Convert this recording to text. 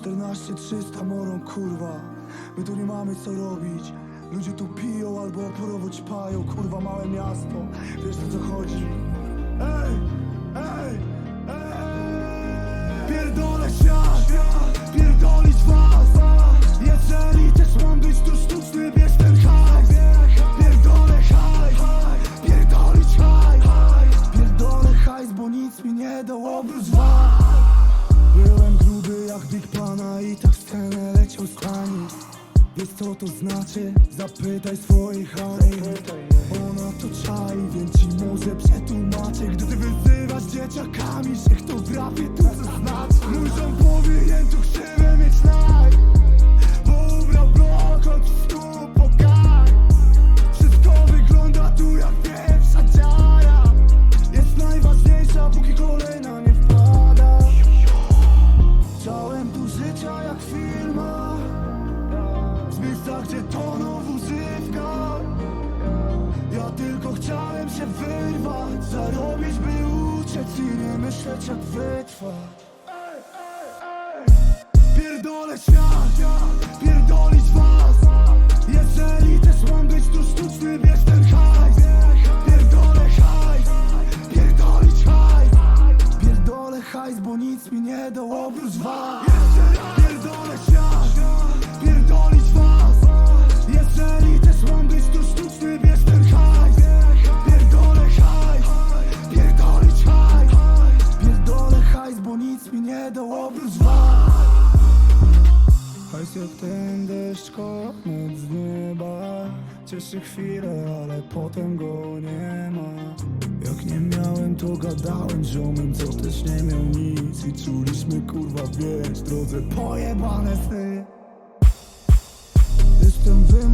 14 300 morą kurwa. My tu nie mamy co robić. Ludzie tu piją albo oporowo ćpają Kurwa małe miasto. Wiesz o co chodzi? Ej, co to znaczy? Zapytaj swoich Hani Ona to czai, więc ci może przetłumaczę. Gdy wyzywasz dzieciakami, że kto w rapie to co znaczy? Mój rząd powinien tu krzywę wyrwać Zarobić, by uciec i nie myśleć jak ej. Pierdolę świat, pierdolić was. Jeżeli też mam być tu sztuczny, bierz ten hajs. Pierdolę hajs, pierdolić hajs. Pierdolę hajs, bo nic mi nie dał oprócz was. Pierdolę świat, pierdolić was jak ten deszcz komet z nieba. Cieszy chwilę, ale potem go nie ma. Jak nie miałem, to gadałem ziomem, co też nie miał nic. I czuliśmy kurwa, wiesz, drodze pojebane sny. Jestem ziemi